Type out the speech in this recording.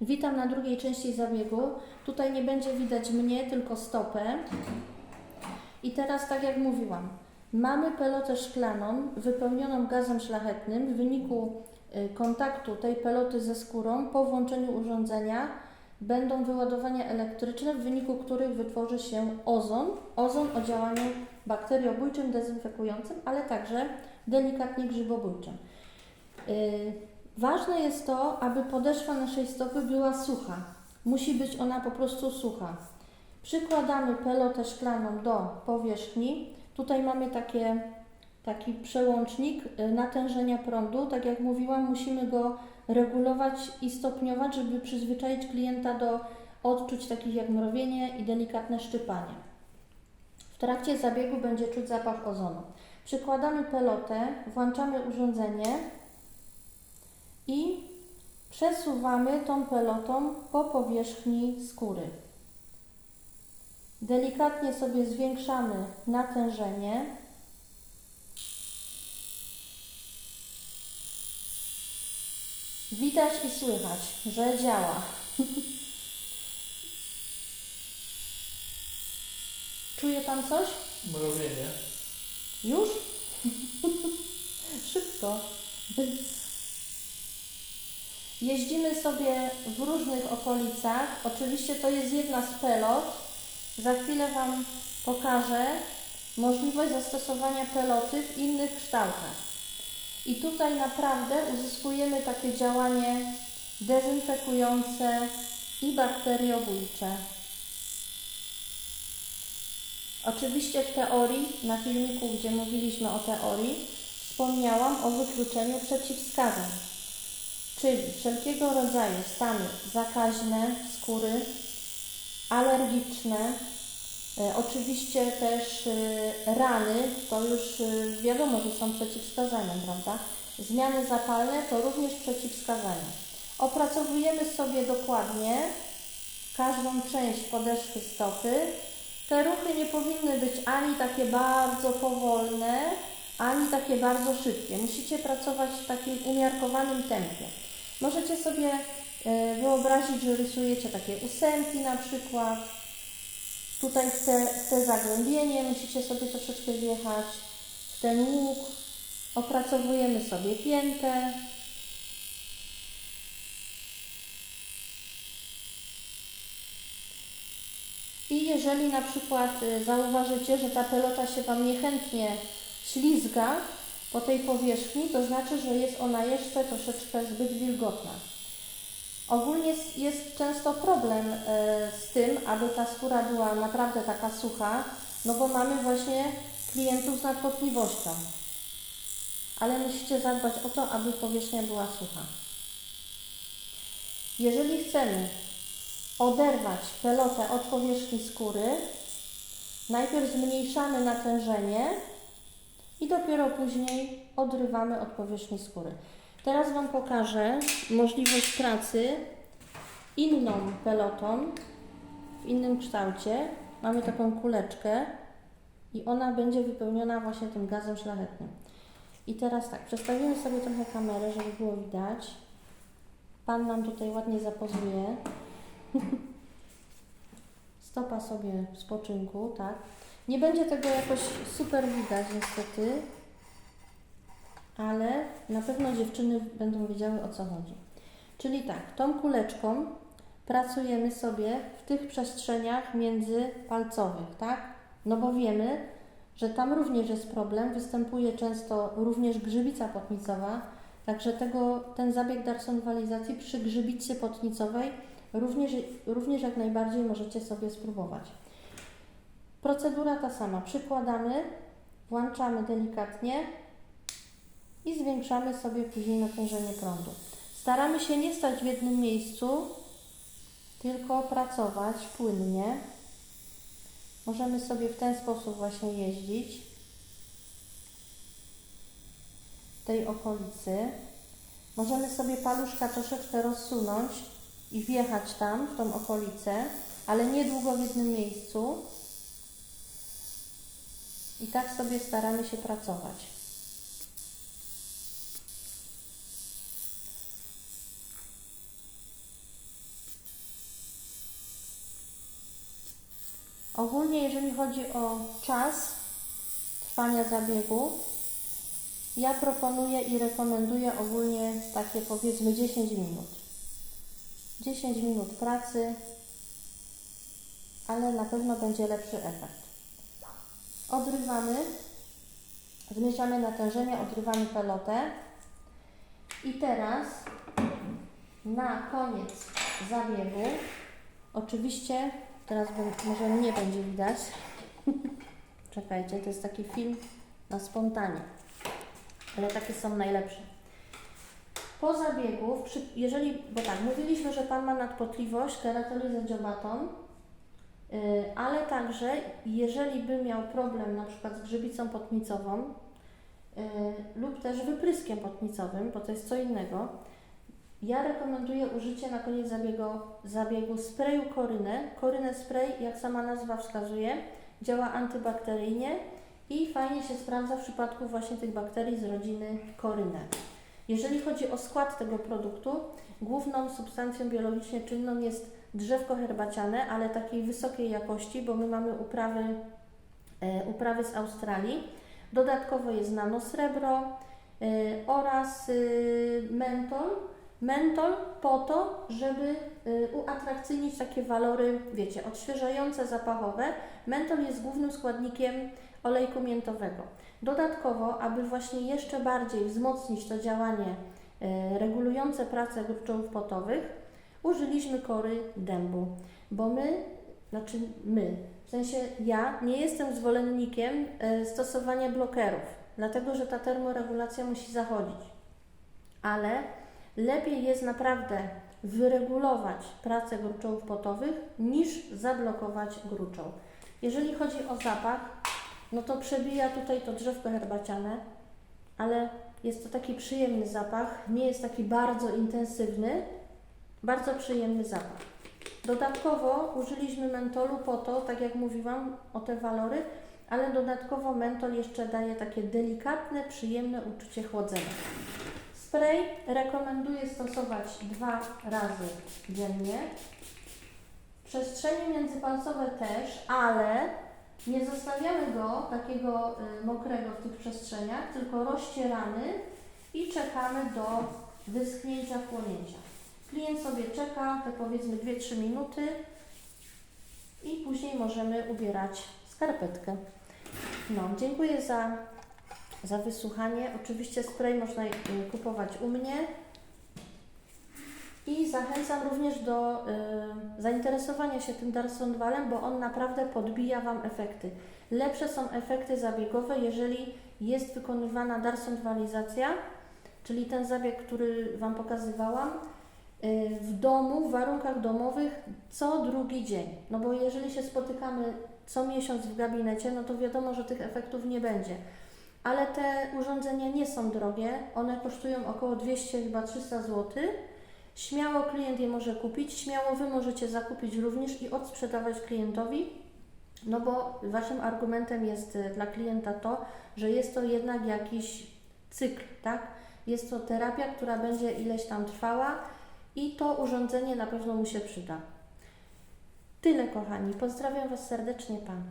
Witam na drugiej części zabiegu. Tutaj nie będzie widać mnie, tylko stopę. I teraz, tak jak mówiłam, mamy pelotę szklaną wypełnioną gazem szlachetnym. W wyniku y, kontaktu tej peloty ze skórą po włączeniu urządzenia będą wyładowania elektryczne, w wyniku których wytworzy się ozon. Ozon o działaniu bakteriobójczym, dezynfekującym, ale także delikatnie grzybobójczym. Y, Ważne jest to, aby podeszwa naszej stopy była sucha. Musi być ona po prostu sucha. Przykładamy pelotę szklaną do powierzchni. Tutaj mamy takie, taki przełącznik y, natężenia prądu. Tak jak mówiłam, musimy go regulować i stopniować, żeby przyzwyczaić klienta do odczuć takich jak mrowienie i delikatne szczypanie. W trakcie zabiegu będzie czuć zapach ozonu. Przykładamy pelotę, włączamy urządzenie i przesuwamy tą pelotą po powierzchni skóry. Delikatnie sobie zwiększamy natężenie. Widać i słychać, że działa. Czuje Pan coś? Mrowienie. Już? Jeździmy sobie w różnych okolicach. Oczywiście to jest jedna z pelot. Za chwilę Wam pokażę możliwość zastosowania peloty w innych kształtach. I tutaj naprawdę uzyskujemy takie działanie dezynfekujące i bakteriobójcze. Oczywiście w teorii, na filmiku, gdzie mówiliśmy o teorii, wspomniałam o wykluczeniu przeciwwskazań, czyli wszelkiego rodzaju stany zakaźne skóry, alergiczne, e, oczywiście też e, rany, to już e, wiadomo, że są przeciwwskazaniem, prawda? Zmiany zapalne to również przeciwwskazania. Opracowujemy sobie dokładnie każdą część podeszwy stopy, te ruchy nie powinny być ani takie bardzo powolne, ani takie bardzo szybkie. Musicie pracować w takim umiarkowanym tempie. Możecie sobie e, wyobrazić, że rysujecie takie ósemki na przykład. Tutaj w te, w te zagłębienie musicie sobie troszeczkę wjechać, w ten łuk. Opracowujemy sobie piętę. I jeżeli na przykład y, zauważycie, że ta pelota się Wam niechętnie ślizga po tej powierzchni, to znaczy, że jest ona jeszcze troszeczkę zbyt wilgotna. Ogólnie jest- jest często problem y, z tym, aby ta skóra była naprawdę taka sucha, no bo mamy właśnie klientów z nadpotliwością. Ale musicie zadbać o to, aby powierzchnia była sucha. Jeżeli chcemy oderwać pelotę od powierzchni skóry, najpierw zmniejszamy natężenie i dopiero później odrywamy od powierzchni skóry. Teraz Wam pokażę możliwość pracy inną pelotą, w innym kształcie. Mamy taką kuleczkę i ona będzie wypełniona właśnie tym gazem szlachetnym. I teraz tak, przestawimy sobie trochę kamerę, żeby było widać. Pan nam tutaj ładnie zapozuje. Stopa sobie w spoczynku, tak. Nie będzie tego jakoś super widać niestety, ale na pewno dziewczyny będą wiedziały o co chodzi. Czyli tak, tą kuleczką pracujemy sobie w tych przestrzeniach międzypalcowych, tak? No bo wiemy, że tam również jest problem, występuje często również grzybica potnicowa, także tego, ten zabieg darsonwalizacji przy grzybicy potnicowej Również, również jak najbardziej możecie sobie spróbować. Procedura ta sama. Przykładamy, włączamy delikatnie i zwiększamy sobie później natężenie prądu. Staramy się nie stać w jednym miejscu, tylko pracować płynnie. Możemy sobie w ten sposób właśnie jeździć w tej okolicy. Możemy sobie paluszka troszeczkę rozsunąć i wjechać tam, w tą okolicę, ale nie długo w jednym miejscu. I tak sobie staramy się pracować. Ogólnie, jeżeli chodzi o czas trwania zabiegu, ja proponuję i rekomenduję ogólnie takie powiedzmy 10 minut. 10 minut pracy, ale na pewno będzie lepszy efekt. Odrywamy, zmniejszamy natężenie, odrywamy pelotę. I teraz na koniec zabiegu, oczywiście, teraz może nie będzie widać, czekajcie, to jest taki film na spontanie, ale takie są najlepsze. Po zabiegu, jeżeli, bo tak, mówiliśmy, że Pan ma nadpotliwość, keratolizę dziobatą, yy, ale także jeżeli by miał problem na przykład z grzybicą potnicową yy, lub też wypryskiem potnicowym, bo to jest co innego, ja rekomenduję użycie na koniec zabiegu, zabiegu sprayu korynę. Korynę spray, jak sama nazwa wskazuje, działa antybakteryjnie i fajnie się sprawdza w przypadku właśnie tych bakterii z rodziny korynę. Jeżeli chodzi o skład tego produktu, główną substancją biologicznie czynną jest drzewko herbaciane, ale takiej wysokiej jakości, bo my mamy uprawy, e, uprawy z Australii. Dodatkowo jest nanosrebro e, oraz e, mentol. Mentol po to, żeby e, uatrakcyjnić takie walory, wiecie, odświeżające, zapachowe. Mentol jest głównym składnikiem olejku miętowego. Dodatkowo, aby właśnie jeszcze bardziej wzmocnić to działanie e, regulujące pracę gruczołów potowych, użyliśmy kory dębu, bo my, znaczy my, w sensie ja nie jestem zwolennikiem e, stosowania blokerów, dlatego że ta termoregulacja musi zachodzić. Ale lepiej jest naprawdę wyregulować pracę gruczołów potowych niż zablokować gruczoł. Jeżeli chodzi o zapach, no to przebija tutaj to drzewko herbaciane, ale jest to taki przyjemny zapach, nie jest taki bardzo intensywny, bardzo przyjemny zapach. Dodatkowo użyliśmy mentolu po to, tak jak mówiłam, o te walory, ale dodatkowo mentol jeszcze daje takie delikatne, przyjemne uczucie chłodzenia. Spray rekomenduję stosować dwa razy dziennie. Przestrzenie międzypalcowe też, ale nie zostawiamy go takiego y, mokrego w tych przestrzeniach, tylko rozcieramy i czekamy do wyschnięcia, wchłonięcia. Klient sobie czeka te powiedzmy 2-3 minuty i później możemy ubierać skarpetkę. No, dziękuję za, za wysłuchanie. Oczywiście spray można y, kupować u mnie. I zachęcam również do y, zainteresowania się tym Darsondwalem, bo on naprawdę podbija Wam efekty. Lepsze są efekty zabiegowe, jeżeli jest wykonywana darsondwalizacja, czyli ten zabieg, który Wam pokazywałam, w domu, w warunkach domowych co drugi dzień. No bo jeżeli się spotykamy co miesiąc w gabinecie, no to wiadomo, że tych efektów nie będzie. Ale te urządzenia nie są drogie, one kosztują około 200 chyba 300 zł. Śmiało klient je może kupić, śmiało Wy możecie zakupić również i odsprzedawać klientowi, no bo Waszym argumentem jest y, dla klienta to, że jest to jednak jakiś cykl, tak? Jest to terapia, która będzie ileś tam trwała i to urządzenie na pewno mu się przyda. Tyle kochani, pozdrawiam Was serdecznie Pan.